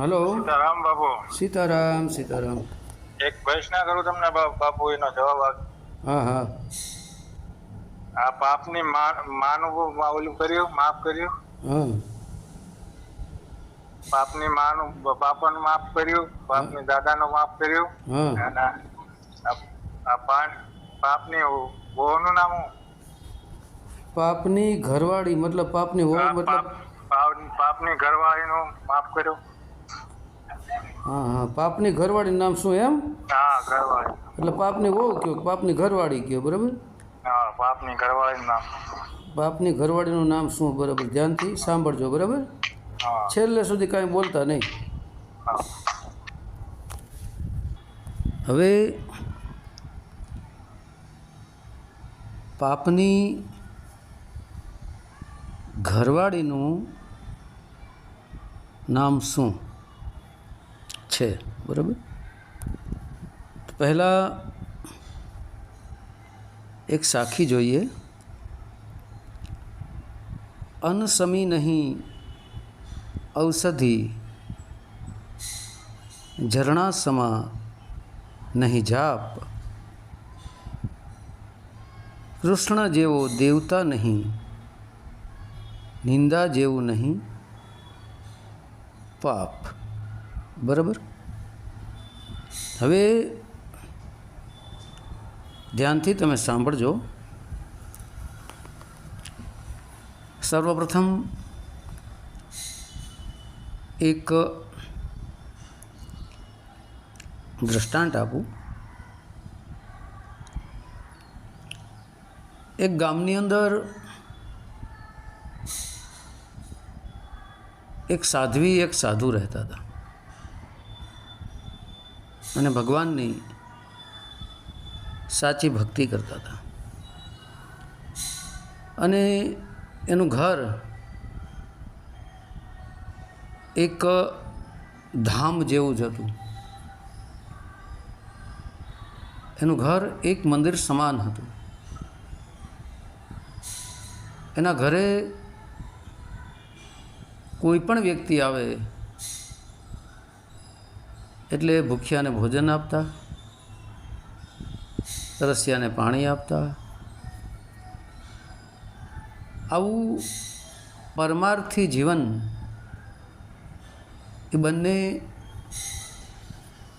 Hello. Sitaram બાપુ. સીતારામ સીતારામ. એક પ્રશ્ન કરું તમને બાપુ એનો જવાબ હા હા. આ પાપની માનું ઓલું કર્યું? માફ કર્યું? હા. પાપની માનું બાપાનું માફ કર્યું? પાપની દાદાનું માફ કર્યું? અને આ- આ પાન પાપની વહુનું નામ? પાપની ઘરવાળી મતલબ પાપની વહુ મતલબ પાપ- પાપ- પાપની ઘરવાળીનું માફ કર્યું. હા હા. પાપની ઘરવાળીનું નામ શું એમ? હા ઘરવાળી. એટલે પાપની વહુ કયો? પાપની ઘરવાળી કયો? બરાબર? હા પાપની ઘરવાળીનું નામ. પાપની ઘરવાળીનું નામ શું? બરાબર. ધ્યાનથી સાંભળજો બરાબર? છેલ્લે સુધી કાંઈ બોલતા નહીં. હવે પાપની ઘરવાળીનું નામ શું? છે બરાબર પહેલાં એક સાખી જોઈએ અનસમી નહીં ઔષધિ ઝરણા સમા નહીં જાપ કૃષ્ણ જેવો દેવતા નહીં નિંદા જેવું નહીં પાપ બરાબર હવે ધ્યાનથી તમે સાંભળજો. સર્વપ્રથમ એક દ્રષ્ટાંત આપું. એક ગામની અંદર એક સાધ્વી, એક સાધુ રહેતા હતા. અને ભગવાનની સાચી ભક્તિ કરતા હતા. અને એનું ઘર એક ધામ જેવું જ હતું. એનું ઘર એક મંદિર સમાન હતું. એના ઘરે કોઈ પણ વ્યક્તિ આવે એટલે ભૂખ્યાને ભોજન આપતા, તરસ્યાને પાણી આપતા. આવું પરમાર્થી જીવન એ બંને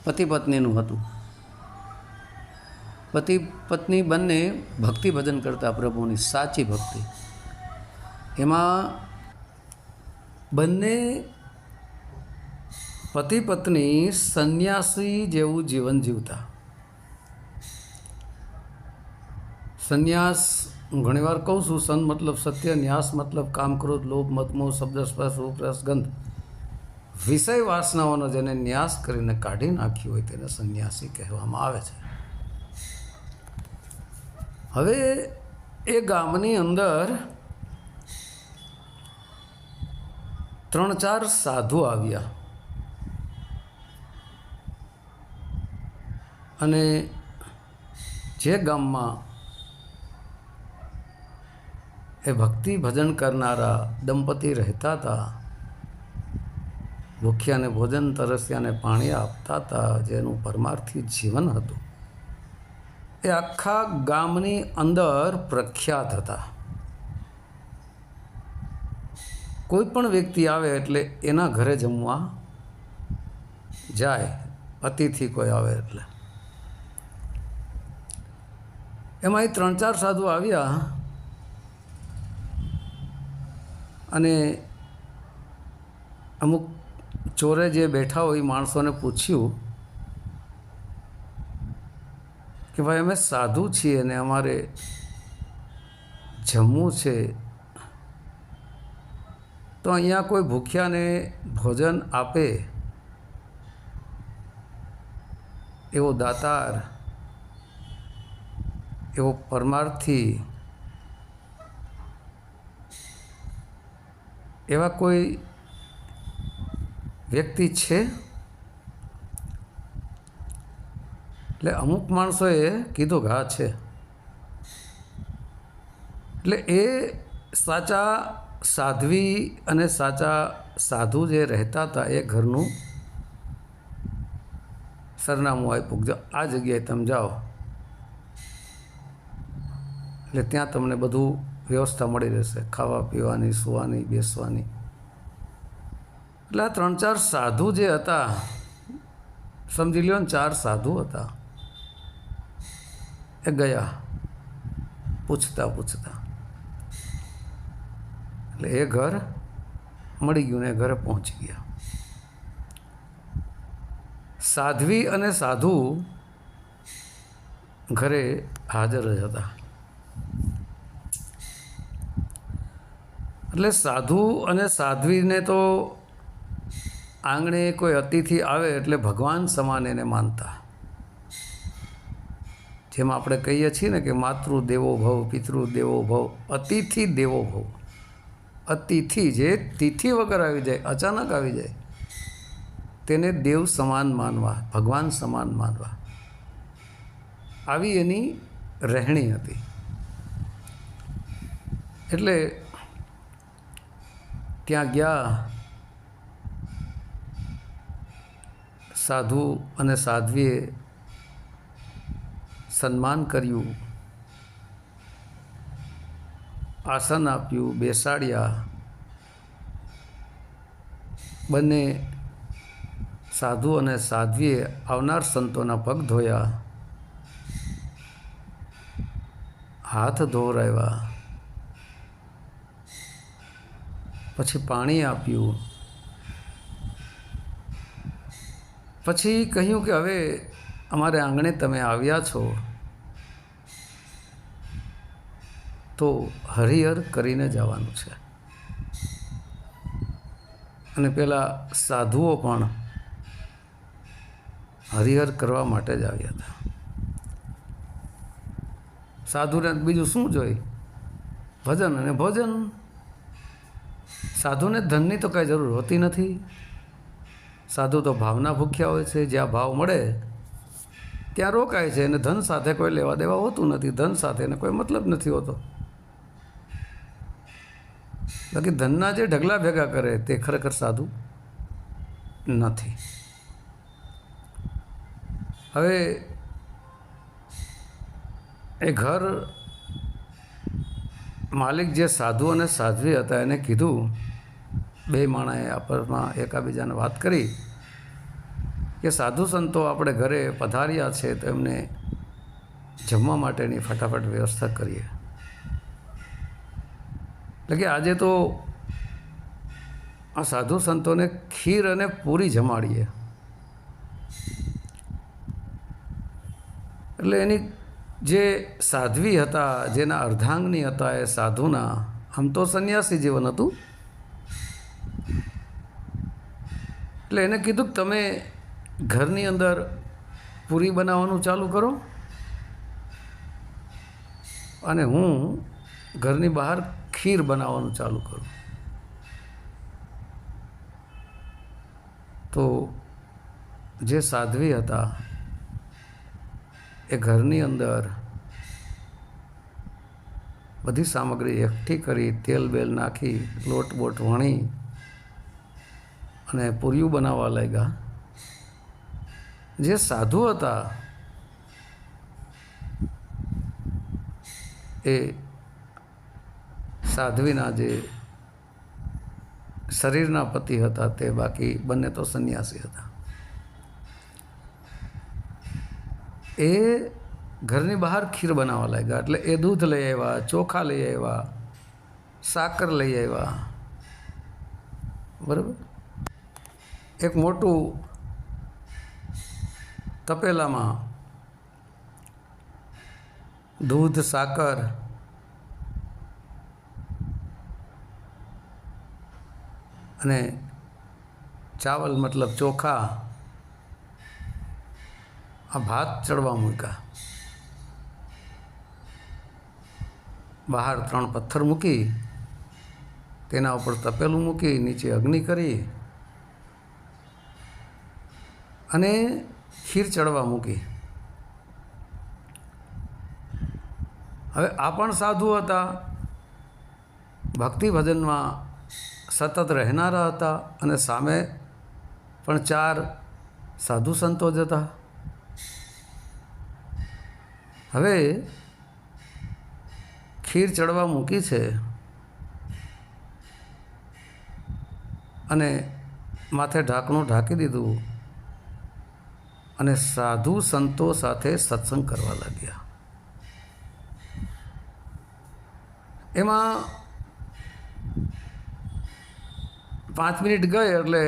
પતિ પત્નીનું હતું. પતિ પત્ની બંને ભક્તિ ભજન કરતા, પ્રભુની સાચી ભક્તિ. એમાં બંને પતિ પત્ની સંન્યાસી જેવું જીવન જીવતા. સંન્યાસ હું ઘણીવાર કહું છું, સન મતલબ સત્ય, ન્યાસ મતલબ કામ લોભ મતમોહ શબ્દ, સ્પર્શ રૂપ ગંધ. વિષય વાસનાઓનો જેને ન્યાસ કરીને કાઢી નાખ્યો હોય તેને સંન્યાસી કહેવામાં આવે છે. હવે એ ગામની અંદર ત્રણ ચાર સાધુ આવ્યા. અને જે ગામમાં એ ભક્તિ ભજન કરનારા દંપતી રહેતા હતા, ભૂખ્યાને ભોજન તરસ્યાને પાણી આપતા હતા, જેનું પરમાર્થી જીવન હતું, એ આખા ગામની અંદર પ્રખ્યાત હતા. કોઈ પણ વ્યક્તિ આવે એટલે એના ઘરે જમવા જાય, અતિથિ કોઈ આવે એટલે. એમાં એ ત્રણ ચાર સાધુ આવ્યા. અને અમુક ચોરે જે બેઠા હોય એ માણસોને પૂછ્યું કે ભાઈ, અમે સાધુ છીએ અને અમારે જમવું છે. તો અહીંયા કોઈ ભૂખ્યાને ભોજન આપે એવો દાતાર એવો પરમાર્થી એવા કોઈ વ્યક્તિ છે? એટલે અમુક માણસોએ કીધું હા, છે. એટલે એ સાચા સાધ્વી અને સાચા સાધુ જે રહેતા હતા એ ઘરનું સરનામું આપ્યું. જો આ જગ્યાએ તમે જાઓ. એટલે ત્યાં તમને બધું વ્યવસ્થા મળી રહેશે. ખાવા પીવાની, સુવાની, બેસવાની. એટલે આ ત્રણ ચાર સાધુ જે હતા, સમજી લ્યો ને, ચાર સાધુ હતા. એ ગયા. પૂછતા પૂછતા. એટલે એ ઘર મળી ગયું ને ઘરે પહોંચી ગયા. સાધ્વી અને સાધુ ઘરે હાજર જ હતા. એટલે સાધુ અને સાધ્વીને તો આંગણે કોઈ અતિથિ આવે એટલે ભગવાન સમાન એને માનતા. જેમ આપણે કહીએ છીએ ને કે માતૃ દેવો ભવ, પિતૃ દેવો ભવ, અતિથિ દેવો ભવ. અતિથિ જે તિથિ વગર આવી જાય, અચાનક આવી જાય, તેને દેવ સમાન માનવા, ભગવાન સમાન માનવા. આવી એની રહેણી હતી. એટલે ત્યાં ગયા. સાધુ અને સાધ્વીએ સન્માન કર્યું. આસન આપ્યું, બેસાડ્યા. બંને સાધુ અને સાધ્વીએ આવનાર સંતોના પગ ધોયા. હાથ ધોવરાવ્યા પછી પાણી આપ્યું. પછી કહ્યું કે હવે અમારે આંગણે તમે આવ્યા છો. તો હરિહર કરીને જવાનું છે. અને પેલા સાધુઓ પણ હરિહર કરવા માટે જ આવ્યા હતા. સાધુને બીજું શું જોઈ? ભજન અને ભોજન. સાધુને ધનની તો કાંઈ જરૂર હોતી નથી. સાધુ તો ભાવના ભૂખ્યા હોય છે, જ્યાં ભાવ મળે, ત્યાં રોકાય છે અને ધન સાથે કોઈ લેવા દેવા હોતું નથી. ધન સાથે એને કોઈ મતલબ નથી હોતો. બાકી ધનના જે ઢગલા ભેગા કરે તે ખરેખર સાધુ નથી. હવે, એ ઘર માલિક જે સાધુ અને સાધ્વી હતા, એને કીધું, બે માણાએ આપસમાં એકાબીજાને વાત કરી કે, સાધુ સંતો આપણે ઘરે પધાર્યા છે, તો એમને જમવા માટેની ફટાફટ વ્યવસ્થા કરીએ. એટલે કે આજે તો આ સાધુ સંતોને ખીર અને પૂરી જમાડીએ. એટલે એની જે સાધ્વી હતા, જેના અર્ધાંગની હતા એ સાધુના, આમ તો સંન્યાસી જીવન હતું. એટલે એને કીધું કે તમે ઘરની અંદર પૂરી બનાવવાનું ચાલુ કરો અને હું ઘરની બહાર ખીર બનાવવાનું ચાલુ કરું. તો જે સાધ્વી હતા એ ઘરની અંદર બધી સામગ્રી એકઠી કરી, તેલ બેલ નાખી, લોટ બોટ વણી અને પૂરિયું બનાવવા લાગ્યા. જે સાધુ હતા, એ સાધ્વીના જે શરીરના પતિ હતા, તે બાકી બંને તો સંન્યાસી હતા. એ ઘરની બહાર ખીર બનાવવા લાગ્યા. એટલે એ દૂધ લઈ આવ્યા, ચોખા લઈ આવ્યા, સાકર લઈ આવ્યા. બરાબર? એક મોટું તપેલામાં દૂધ, સાકર, અને ચાવલ મતલબ ચોખા આ ભાત ચડવા મૂક્યા. બહાર ત્રણ પથ્થર મૂકી, તેના ઉપર તપેલું મૂકી, નીચે અગ્નિ કરી અને ખીર ચડવા મૂકી. હવે આ પણ સાધુ હતા. ભક્તિ ભજનમાં સતત રહેનારા હતા અને સામે પણ ચાર સાધુ સંતો જ હતા. હવે ખીર ચડવા મૂકી છે અને માથે ઢાંકણું ઢાંકી દીધું અને સાધુ સંતો સાથે સત્સંગ કરવા લાગ્યા. એમાં પાંચ મિનિટ ગઈ એટલે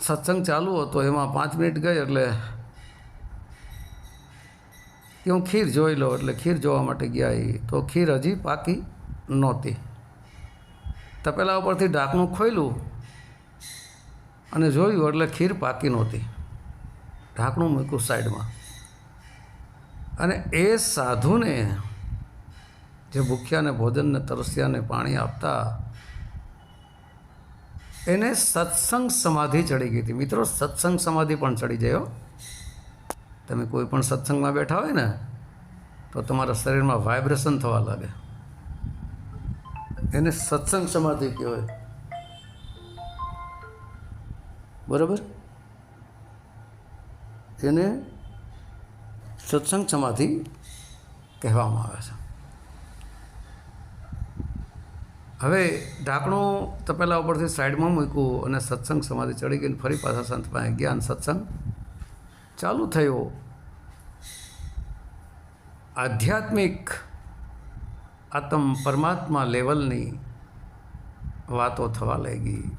સત્સંગ ચાલુ હતો. એમાં પાંચ મિનિટ ગઈ એટલે કે હું ખીર જોઈ લો એટલે ખીર જોવા માટે ગયા એ. તો ખીર હજી પાકી નહોતી. તપેલા ઉપરથી ઢાંકણું ખોલ્યું અને જોયું એટલે ખીર પાકી નહોતી. ઢાંકણું મૂક્યું સાઈડમાં. અને એ સાધુને જે ભૂખ્યાને ભોજનને તરસ્યાને પાણી આપતા એને સત્સંગ સમાધિ ચડી ગઈ હતી. મિત્રો, સત્સંગ સમાધિ પણ ચડી હો. તમે કોઈ પણ સત્સંગમાં બેઠા હોય ને, તો તમારા શરીરમાં વાઇબ્રેશન થવા લાગે. એને સત્સંગ સમાધિ કહેવાય. બરાબર? એને સત્સંગ સમાધિ કહેવામાં આવે છે. હવે ઢાંકણું તપેલા ઉપરથી સાઈડમાં મૂક્યું અને સત્સંગ સમાધિ ચડી ગઈને ફરી પાછા સંત પાસે ગયા અને સત્સંગ ચાલુ થયો. આધ્યાત્મિક આત્મ પરમાત્મા લેવલની વાતો થવા લાગી.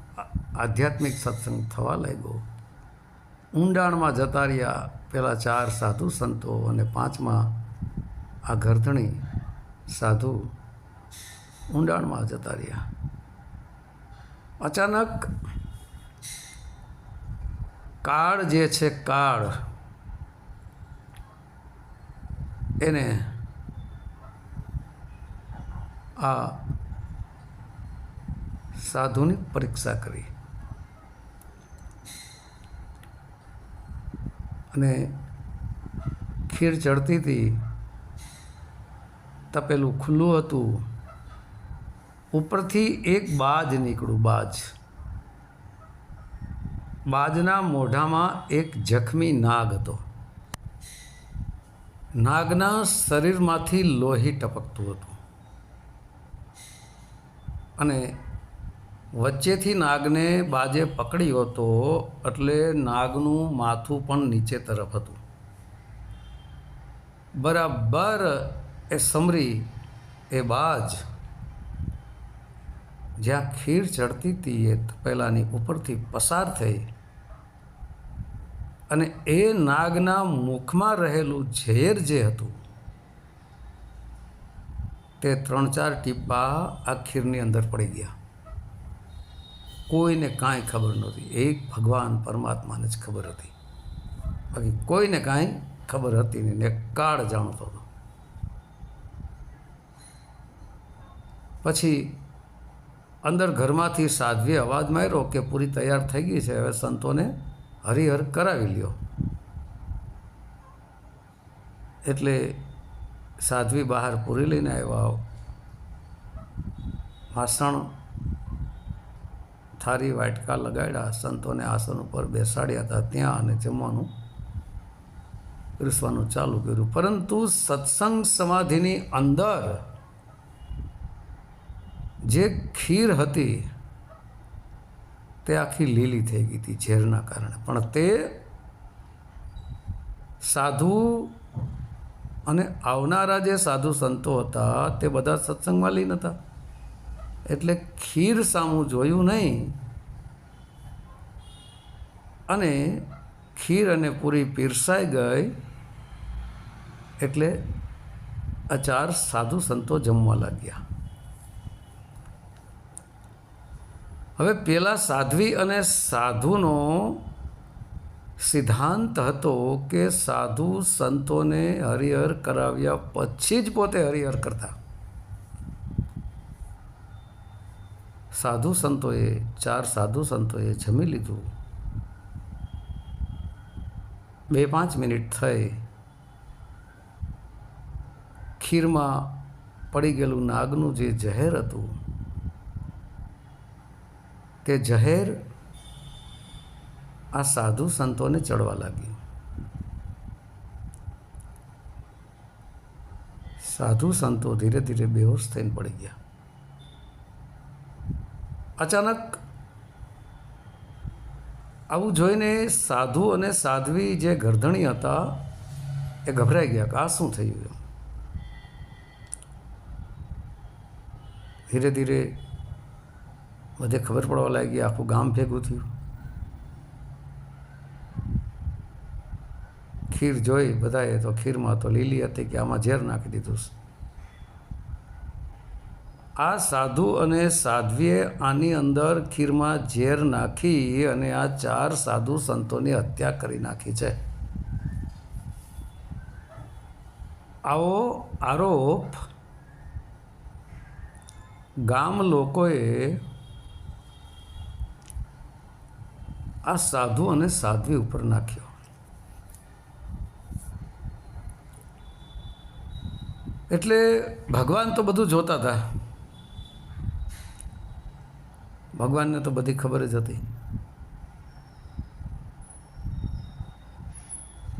આધ્યાત્મિક સત્સંગ થવા લાગ્યો. ઊંડાણમાં જતા રહ્યા પેલા ચાર સાધુ સંતો અને પાંચમાં આ ઘરધણી સાધુ ઊંડાણમાં જતા રહ્યા. અચાનક કાળ જે છે કાળ એને, આ સાધુની પરીક્ષા કરી. અને ખીર ચડતી હતી, તપેલું ખુલ્લું હતું. ઉપરથી એક બાજ નીકળ્યું, બાજ. બાજના મોઢામાં એક જખમી નાગ હતો. નાગના શરીરમાંથી લોહી ટપકતું હતું. અને વચ્ચેથી નાગને બાજે પકડ્યો હતો એટલે નાગનું માથું પણ નીચે તરફ હતું. બરાબર એ સમરી એ બાજ જ્યાં ખીર ચડતી હતી એ તપેલાની ઉપરથી પસાર થઈ અને એ નાગના મુખમાં રહેલું ઝેર જે હતું, તે ત્રણ ચાર ટીપા આ ખીરની અંદર પડી ગયા. કોઈને કાંઈ ખબર નહોતી. એક ભગવાન પરમાત્માને જ ખબર હતી. બાકી કોઈને કાંઈ ખબર હતી નહીં ને કાળ જાણતો હતો. પછી અંદર ઘરમાંથી સાધ્વી અવાજ માર્યો કે પૂરી તૈયાર થઈ ગઈ છે હવે સંતોને હરિહર કરાવી લ્યો. એટલે સાધ્વી બહાર પૂરી લઈને આવ્યા વાસણ થારી વાટકા લગાડ્યા, સંતોને આસન ઉપર બેસાડ્યા હતા, ત્યાં અને જમવાનું પીરસવાનું ચાલુ કર્યું. પરંતુ સત્સંગ સમાધિની અંદર જે ખીર હતી તે આખી લીલી થઈ ગઈ હતી ઝેરના કારણે. પણ તે સાધુ અને આવનારા જે સાધુ સંતો હતા, તે બધા સત્સંગમાં લીન હતા એટલે ખીર સામું જોયું નહીં. અને ખીર અને પૂરી પીરસાઈ ગઈ એટલે આ ચાર સાધુ સંતો જમવા લાગ્યા. હવે પેલા સાધ્વી અને સાધુનો સિદ્ધાંત હતો કે સાધુ સંતોને હરિહર કરાવ્યા પછી જ પોતે હરિહર કરતા. સાધુ સંતોએ, ચાર સાધુ સંતોએ જમી લીધું. બે પાંચ મિનિટ થઈ. ખીરમાં પડી ગયેલું નાગનું જે ઝહેર હતું તે ઝહેર આ સાધુ સંતોને ચડવા લાગ્યું. સાધુ સંતો ધીરે ધીરે બેહોશ થઈને પડી ગયા. અચાનક આવું જોઈને સાધુ અને સાધ્વી જે ગરધણી હતા એ ગભરાઈ ગયા કે આ શું થયું એમ? ધીરે ધીરે બધે ખબર પડવા લાગી, આખું ગામ ભેગું થયું. ખીર જોઈ બધાએ તો ખીરમાં તો લીલી હતી કે આમાં ઝેર નાખી દીધું છે. આ સાધુ અને સાધ્વીએ આની અંદર ખીરમાં ઝેર નાખી અને આ ચાર સાધુ સંતોની હત્યા કરી નાખી છે. આવો આરોપ ગામ લોકોએ આ સાધુ અને સાધ્વી ઉપર નાખ્યો. એટલે ભગવાન તો બધું જોતા હતા. ભગવાનને તો બધી ખબર જ હતી.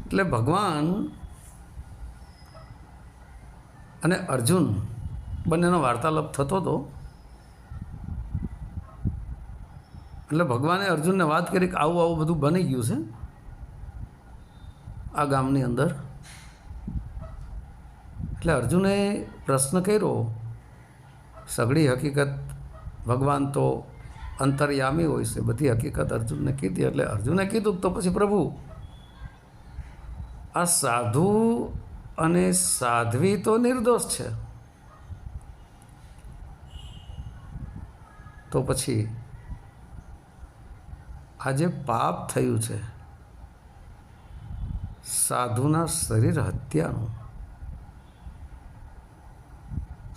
એટલે ભગવાન અને અર્જુન બંનેનો વાર્તાલાપ થતો હતો એટલે ભગવાને અર્જુનને વાત કરી કે આવું આવું બધું બની ગયું છે આ ગામની અંદર. એટલે અર્જુને પ્રશ્ન કર્યો, સઘળી હકીકત ભગવાન તો અંતર્યામી હોય છે, બધી હકીકત અર્જુનને કીધી. એટલે અર્જુને કીધું તો પછી પ્રભુ, આ સાધુ અને સાધ્વી તો નિર્દોષ છે. તો પછી આ જે પાપ થયું છે. સાધુના શરીર હત્યાનું.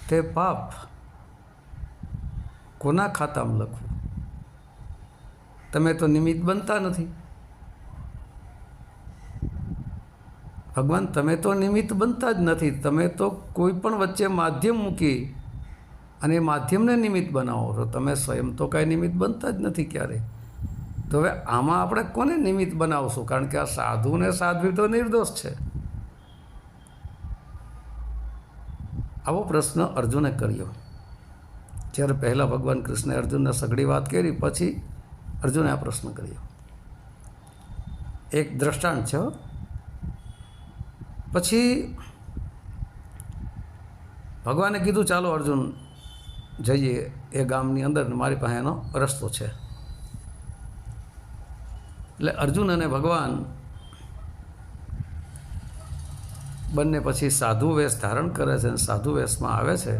તે પાપ કોના ખાતામાં લખવું? તમે તો નિમિત્ત બનતા નથી. ભગવાન, તમે તો નિમિત્ત બનતા જ નથી. તમે તો કોઈ પણ વચ્ચે માધ્યમ મૂકી અને એ માધ્યમને નિમિત્ત બનાવો. તો તમે સ્વયં તો કાંઈ નિમિત્ત બનતા જ નથી ક્યારેય. તો હવે આમાં આપણે કોને નિમિત્ત બનાવશું? કારણ કે આ સાધુ ને સાધ્વી તો નિર્દોષ છે. આવો પ્રશ્ન અર્જુને કર્યો. જ્યારે પહેલાં ભગવાન કૃષ્ણે અર્જુનને સઘળી વાત કરી, પછી અર્જુને આ પ્રશ્ન કર્યો. એક દ્રષ્ટાંત છે. પછી ભગવાને કીધું, ચાલો અર્જુન જઈએ એ ગામની અંદર મારી પાસે એનો રસ્તો છે. એટલે અર્જુન અને ભગવાન બંને પછી સાધુ વેશ ધારણ કરે છે અને સાધુ વેશમાં આવે છે.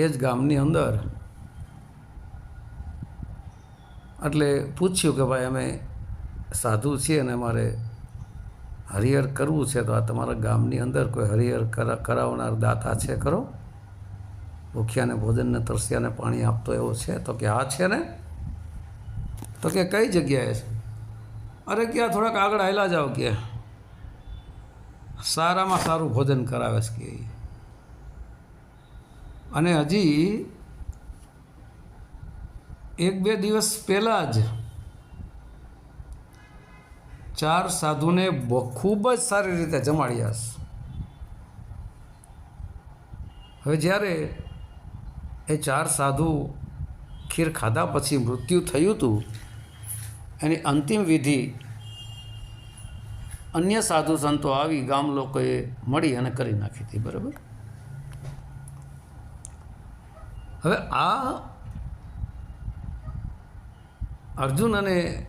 એ જ ગામની અંદર એટલે પૂછ્યું કે ભાઈ અમે સાધુ છીએ અને અમારે હરિહર કરવું છે તો આ તમારા ગામની અંદર કોઈ હરિહર કરા, કરાવનાર દાતા છે ખરો? ભૂખ્યાને ભોજનને તરસ્યાને પાણી આપતો એવો છે? તો કે આ છે ને? તો કે કઈ જગ્યાએ છે? અરે ક્યાં થોડાક આગળ આવેલા જાઓ કે. સારામાં સારું ભોજન કરાવે છે કે. અને હજી એક બે દિવસ પહેલાં જ ચાર સાધુને ખૂબ જ સારી રીતે જમાડ્યા છે. હવે જ્યારે એ ચાર સાધુ ખીર ખાધા પછી મૃત્યુ થયું હતું એની અંતિમ વિધિ અન્ય સાધુ સંતો આવી ગામ લોકોએ મળી અને કરી નાખી હતી, બરાબર? હવે આ અર્જુન અને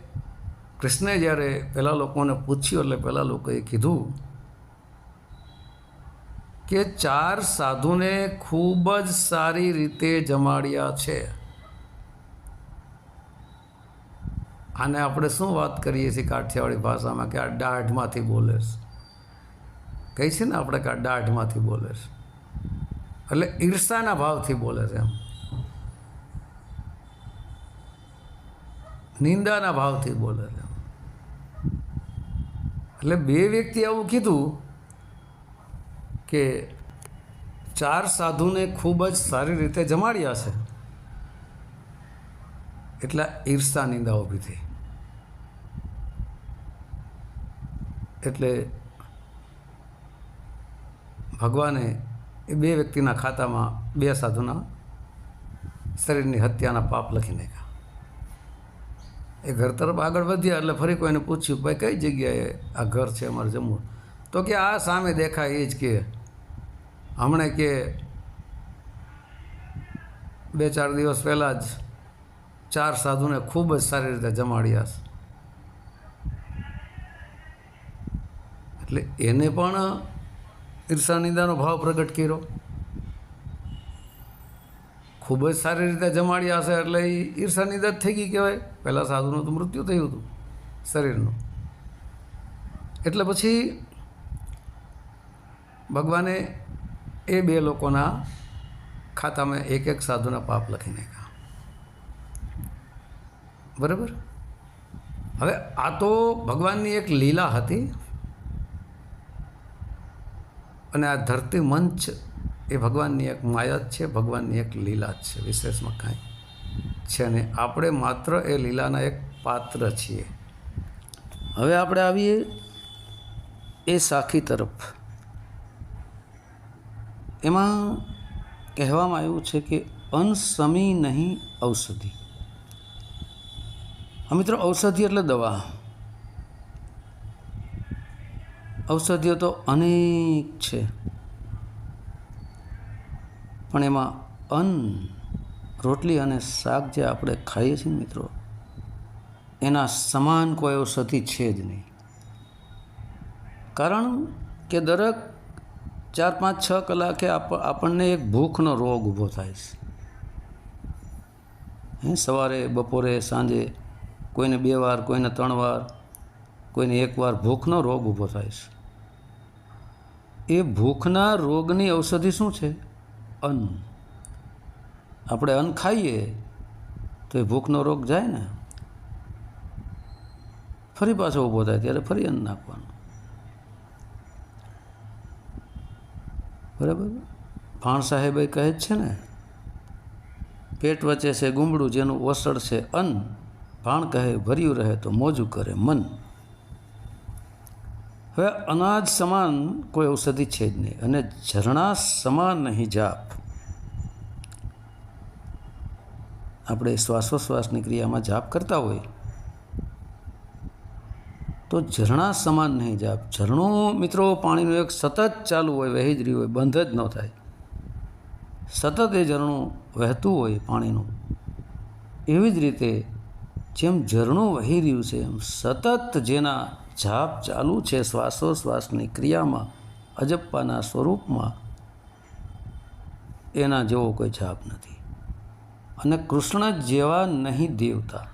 કૃષ્ણે જ્યારે પેલા લોકોને પૂછ્યું, એટલે પેલા લોકોએ કીધું કે ચાર સાધુને ખૂબ જ સારી રીતે જમાડ્યા છે. આને આપણે શું વાત કરીએ છીએ કાઠિયાવાડી ભાષામાં કે આ દાઢમાંથી બોલે છે? કહી છે ને આપણે કે આ દાઢમાંથી બોલે એટલે ઈર્ષાના ભાવથી બોલે છે એમ. નિંદાના ભાવથી બોલે છે એટલે બે વ્યક્તિ આવું કીધું કે ચાર સાધુને ખૂબ જ સારી રીતે જમાડ્યા છે. એટલા ઈર્ષા નિંદા ઊભી થઈ. એટલે ભગવાને એ બે વ્યક્તિના ખાતામાં બે સાધુના શરીરની હત્યાના પાપ લખી નાખ્યા. એ ઘર તરફ આગળ વધ્યા એટલે ફરી કોઈને પૂછ્યું, ભાઈ, કઈ જગ્યાએ આ ઘર છે અમારે જમવું? તો કે, આ સામે દેખાય એ જ કે, હમણાં કે બે ચાર દિવસ પહેલાં જ ચાર સાધુને ખૂબ જ સારી રીતે જમાડ્યા છે. એટલે એને પણ ઈર્ષાનિંદાનો ભાવ પ્રગટ કર્યો. ખૂબ જ સારી રીતે જમાડ્યા હશે એટલે એ ઈર્ષાનિંદા જ થઈ ગઈ કહેવાય. પહેલાં સાધુનું તો મૃત્યુ થયું હતું શરીરનું. એટલે પછી ભગવાને એ બે લોકોના ખાતામાં એક એક સાધુના પાપ લખી નાખ્યા. બરાબર? હવે આ તો ભગવાનની એક લીલા હતી. અને આ ધરતી મંચ એ ભગવાનની એક માયા જ છે, ભગવાનની એક લીલા જ છે, વિશેષમાં કાંઈ છે ને આપણે માત્ર એ લીલાના એક પાત્ર છીએ. હવે આપણે આવીએ એ સાખી તરફ. એમાં કહેવામાં આવ્યું છે કે અનસમી નહીં ઔષધિ. મિત્રો, ઔષધિ એટલે દવા. ઔષધિઓ તો અનેક છે. પણ એમાં અન્ન, રોટલી અને શાક જે આપણે ખાઈએ છીએ મિત્રો, એના સમાન કોઈ ઔષધિ છે જ નહીં. કારણ કે દરેક ચાર, પાંચ, છ કલાકે આપ, આપણને એક ભૂખનો રોગ ઊભો થાય છે. સવારે, બપોરે, સાંજે કોઈને બે વાર, કોઈને ત્રણ વાર, કોઈને એક વાર ભૂખનો રોગ ઊભો થાય છે. એ ભૂખના રોગની ઔષધિ શું છે? અન્ન. આપણે અન્ન ખાઈએ તો એ ભૂખનો રોગ જાય ને. ફરી પાછો ઊભો થાય ત્યારે ફરી અન્ન નાખવાનું. બરાબર? ભાણ સાહેબે કહે જ છે ને, પેટ વચ્ચે છે ગુમડું જેનું ઓસળ છે અન્ન, ભાણ કહે ભર્યું રહે તો મોજું કરે મન. હવે અનાજ સમાન કોઈ ઔષધિ છે જ નહીં અને ઝરણા સમાન નહીં જાપ આપણે શ્વાસોશ્વાસની ક્રિયામાં જાપ કરતા હોય તો ઝરણા સમાન નહીં જાપ. ઝરણું મિત્રો પાણીનું એક સતત ચાલુ હોય, વહી જ રહ્યું હોય, બંધ જ ન થાય. સતત એ ઝરણું વહેતું હોય પાણીનું. એવી જ રીતે જેમ ઝરણું વહી રહ્યું છે એમ સતત જેના જાપ ચાલુ છે શ્વાસોશ્વાસની ક્રિયામાં, અજપ્પાના સ્વરૂપમાં. એના જેવો કોઈ જાપ નથી. અને કૃષ્ણ જેવા નહીં દેવતા.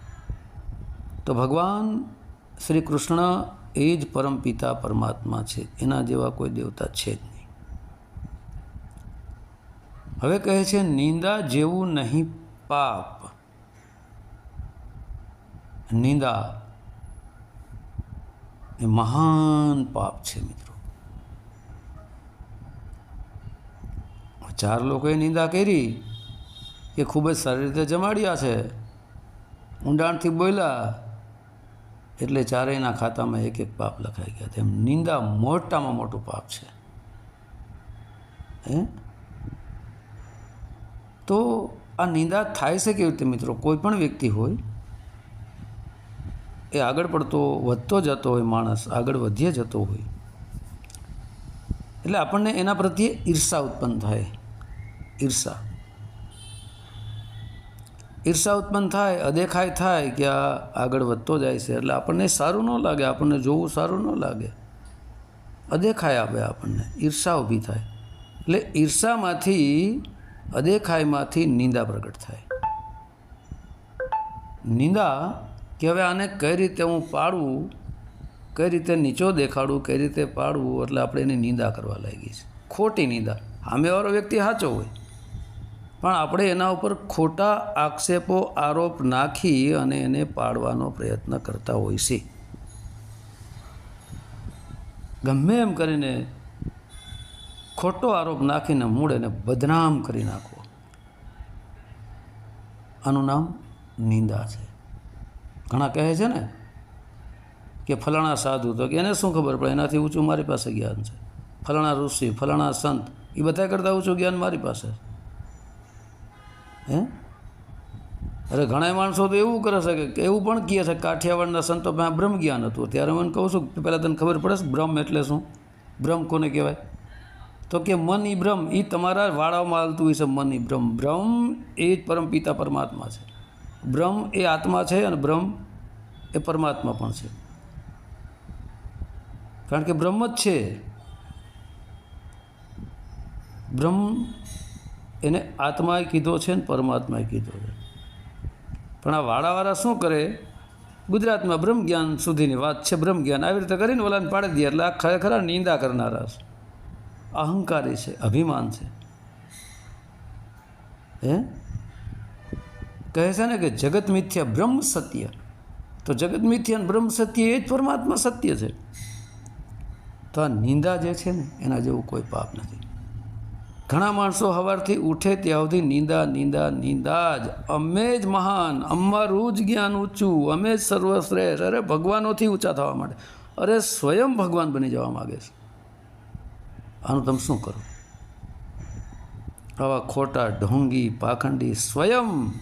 તો ભગવાન શ્રી કૃષ્ણ એ જ પરમપિતા પરમાત્મા છે. એના જેવા કોઈ દેવતા છે જ નહીં. હવે કહે છે, નિંદા જેવું નહીં પાપ. નિંદા એ મહાન પાપ છે મિત્રો. ચાર લોકોએ નિંદા કરી કે ખૂબ જ સારી રીતે જમાડ્યા છે. ઊંડાણથી બોલ્યા એટલે ચારેયના ખાતામાં એક એક પાપ લખાઈ ગયા તેમ નિંદા મોટામાં મોટું પાપ છે. હે? તો આ નિંદા થાય છે કેવી રીતે મિત્રો? કોઈ પણ વ્યક્તિ હોય એ આગળ પડતો વધતો જતો હોય માણસ, આગળ વધીએ જતો હોય. એટલે આપણને એના પ્રત્યે ઈર્ષા ઉત્પન્ન થાય. ઈર્ષા. ઈર્ષા ઉત્પન્ન થાય, અદેખાય થાય કે આ આગળ વધતો જાય છે. એટલે આપણને સારું ન લાગે, આપણને જોવું સારું ન લાગે. અદેખાય આવે આપણને, ઈર્ષા ઊભી થાય. એટલે ઈર્ષામાંથી, અદેખાયમાંથી નિંદા પ્રગટ થાય. નિંદા કે હવે આને કઈ રીતે હું પાડવું, કઈ રીતે નીચો દેખાડવું, કઈ રીતે પાડવું એટલે આપણે એની નિંદા કરવા લાગી છે. ખોટી નિંદા. સામેવાળો વ્યક્તિ સાચો હોય. પણ આપણે એના ઉપર ખોટા આક્ષેપો, આરોપ નાખી અને એને પાડવાનો પ્રયત્ન કરતા હોય છે. ગમે એમ કરીને ખોટો આરોપ નાખીને મૂળ એને બદનામ કરી નાખવો. આનું નામ નિંદા છે. ઘણા કહે છે ને કે ફલાણા સાધુ તો કે એને શું ખબર પડે? એનાથી ઊંચું મારી પાસે જ્ઞાન છે. ફલાણા ઋષિ, ફલાણા સંત, એ બધા કરતાં ઊંચું જ્ઞાન મારી પાસે હે? અરે ઘણા માણસો તો એવું કરે છે કે એવું પણ કહે છે કાઠિયાવાડના સંતો પાસે બ્રહ્મ જ્ઞાન હતું. ત્યારે મને કહું છું કે પહેલાં તને ખબર પડે છે બ્રહ્મ એટલે શું? બ્રહ્મ કોને કહેવાય? તો કે મન ઈ બ્રહ્મ એ તમારા વાળામાં હાલતું હોય છે મન ઈ બ્રહ્મ. બ્રહ્મ એ જ પરમ પિતા પરમાત્મા છે. બ્રહ્મ એ આત્મા છે અને બ્રહ્મ એ પરમાત્મા પણ છે. કારણ કે બ્રહ્મ જ છે. બ્રહ્મ એને આત્માએ કીધો છે ને પરમાત્માએ કીધો છે. પણ આ વાળાવાળા શું કરે? ગુજરાતમાં બ્રહ્મ જ્ઞાન સુધીની વાત છે. બ્રહ્મ જ્ઞાન આવી રીતે કરીને ઓલાને પાડી દે એટલે આ ખરેખર નિંદા કરનારા છે. અહંકારી છે, અભિમાન છે. હે? કહે છે ને કે જગત મિથ્યા બ્રહ્મ સત્ય. તો જગત મિથ્યા અને બ્રહ્મ સત્ય એ જ પરમાત્મા સત્ય છે. તો આ નિંદા જે છે ને, એના જેવું કોઈ પાપ નથી. ઘણા માણસો સવારથી ઉઠે ત્યાં સુધી નિંદા નિંદા નિંદા જ. અમે જ મહાન, અમારું જ જ્ઞાન ઊંચું, અમે જ સર્વશ્રેષ્ઠ. અરે, ભગવાનોથી ઊંચા થવા માટે અરે, સ્વયં ભગવાન બની જવા માગે છે. આનું તમે શું કરો? આવા ખોટા ઢોંગી, પાખંડી, સ્વયં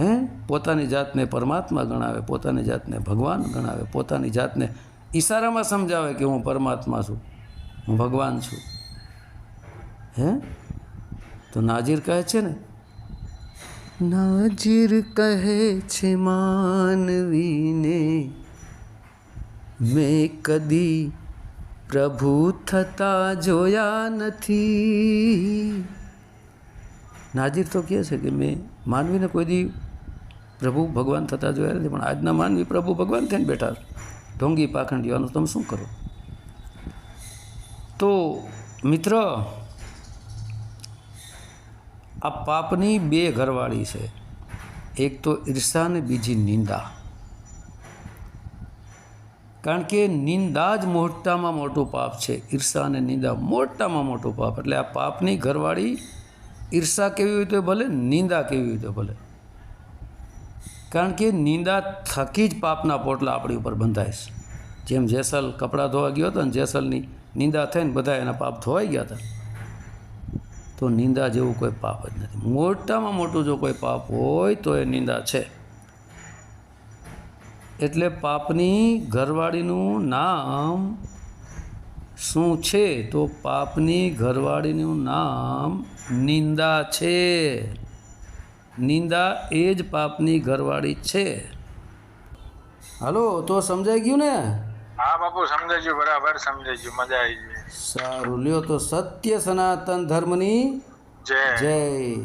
હે? પોતાની જાતને પરમાત્મા ગણાવે, પોતાની જાતને ભગવાન ગણાવે, પોતાની જાતને ઈશારામાં સમજાવે કે હું પરમાત્મા છું, હું ભગવાન છું. હે? તો નાજીર કહે છે ને? નાજીર કહે છે માનવીને, મેં કદી પ્રભુ થતા જોયા નથી. નાજીર તો કહે છે કે મેં માનવીને કોઈ દી પ્રભુ ભગવાન થતા જોયા નથી, પણ આજના માનવી પ્રભુ ભગવાન થઈને બેઠા ઢોંગી ઢોંગી પાખંડીઓનું તમે શું કરો? તો મિત્ર, આ પાપની બે ઘરવાળી છે. એક તો ઈર્ષા ને બીજી નિંદા. કારણ કે નિંદા જ મોટામાં મોટું પાપ છે. ઈર્ષા અને નિંદા મોટામાં મોટું પાપ. એટલે આ પાપની ઘરવાળી ઈર્ષા કેવી હોય તો ભલે, નિંદા કેવી હોય તો ભલે. કારણ કે નિંદા થકી જ પાપના પોટલા આપણી ઉપર બંધાય છે. જેમ જેસલ કપડાં ધોવા ગયો હતો ને જેસલની નિંદા થઈને બધા એના પાપ ધોવાઈ ગયા હતા. તો નિંદા જેવું કોઈ પાપ જ નથી. મોટામાં મોટું જો કોઈ પાપ હોય તો એ નિંદા છે. એટલે પાપની ઘરવાળીનું નામ શું છે? તો પાપની ઘરવાળીનું નામ નિંદા છે. નિંદા એ જ પાપની ઘરવાળી છે. હાલો તો સમજાઈ ગયું ને? હા બાપુ સમજાઈ ગયું બરાબર સમજાઈ ગયું મજા આવી ગઈ. સારું લ્યો તો સત્ય સનાતન ધર્મની જય. જય.